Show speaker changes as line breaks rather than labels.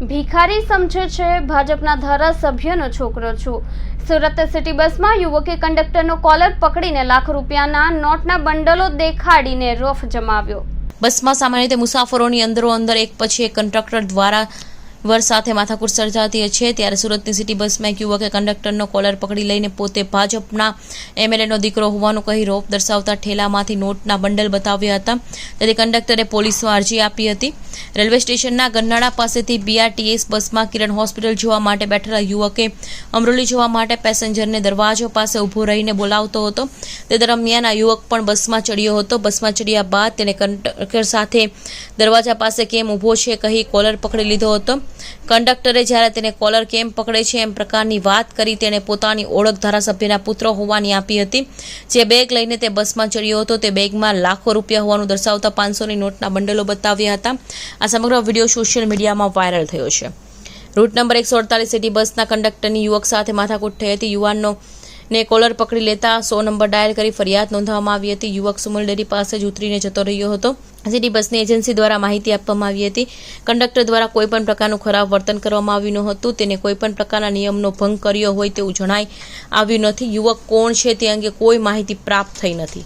ભિખારી સમજે છે, ભાજપના ધારાસભ્યનો છોકરો છું. સુરત સિટી બસમાં યુવકે કંડક્ટરનો કોલર પકડીને લાખ રૂપિયાના નોટના બંડલો દેખાડીને રોફ જમાવ્યો.
બસમાં સામાન્ય રીતે મુસાફરોની અંદરો અંદર એક પછી એક કંડક્ટર દ્વારા વર સાથે માથાકૂટ સર્જાતી છે. ત્યારે સુરતની સિટી બસમાં એક યુવકે કંડક્ટરનો કોલર પકડી લઈને પોતે ભાજપના એમએલએનો દીકરો હોવાનું કહી રોપ દર્શાવતા ઠેલામાંથી નોટના બંડલ બતાવ્યા હતા. તેથી કંડક્ટરે પોલીસમાં અરજી આપી હતી. રેલવે સ્ટેશનના ગન્નાળા પાસેથી બીઆરટીએસ બસમાં કિરણ હોસ્પિટલ જોવા માટે બેઠેલા યુવકે અમરોલી જોવા માટે પેસેન્જરને દરવાજો પાસે ઊભો રહીને બોલાવતો હતો. તે દરમિયાન આ યુવક પણ બસમાં ચડ્યો હતો. બસમાં ચડ્યા બાદ તેણે કંડક્ટર સાથે દરવાજા પાસે કેમ ઊભો છે કહી કોલર પકડી લીધો હતો. કંડક્ટરે જ્યારે તેને કોલર કેમ પકડે છે એમ પ્રકારની વાત કરી, તેણે પોતાની ઓળખ ધારાસભ્યના પુત્ર હોવાની આપી હતી. જે બેગ લઈને તે બસમાં ચડ્યો હતો, તે બેગમાં લાખો રૂપિયા હોવાનું દર્શાવતા પાંચસોની નોટના બંડલો બતાવ્યા હતા. આ સમગ્ર વીડિયો સોશિયલ મીડિયામાં વાયરલ થયો છે. રૂટ નંબર એકસો અડતાલીસ સિટી બસના કંડક્ટરની યુવક સાથે માથાકૂટ થઈ હતી. યુવાનનો ને કોલર પકડી લેતા સો નંબર ડાયલ કરી ફરિયાદ નોંધવામાં આવી હતી. યુવક સુમલ ડેરી પાસે જ ઉતરીને જતો રહ્યો હતો. સિટી બસની એજન્સી દ્વારા માહિતી આપવામાં આવી હતી. કંડક્ટર દ્વારા કોઈપણ પ્રકારનું ખરાબ વર્તન કરવામાં આવ્યું ન હતું. તેને કોઈપણ પ્રકારના નિયમનો ભંગ કર્યો હોય તેવું જણાય આવ્યું નથી. યુવક કોણ છે તે અંગે કોઈ માહિતી પ્રાપ્ત થઈ નથી.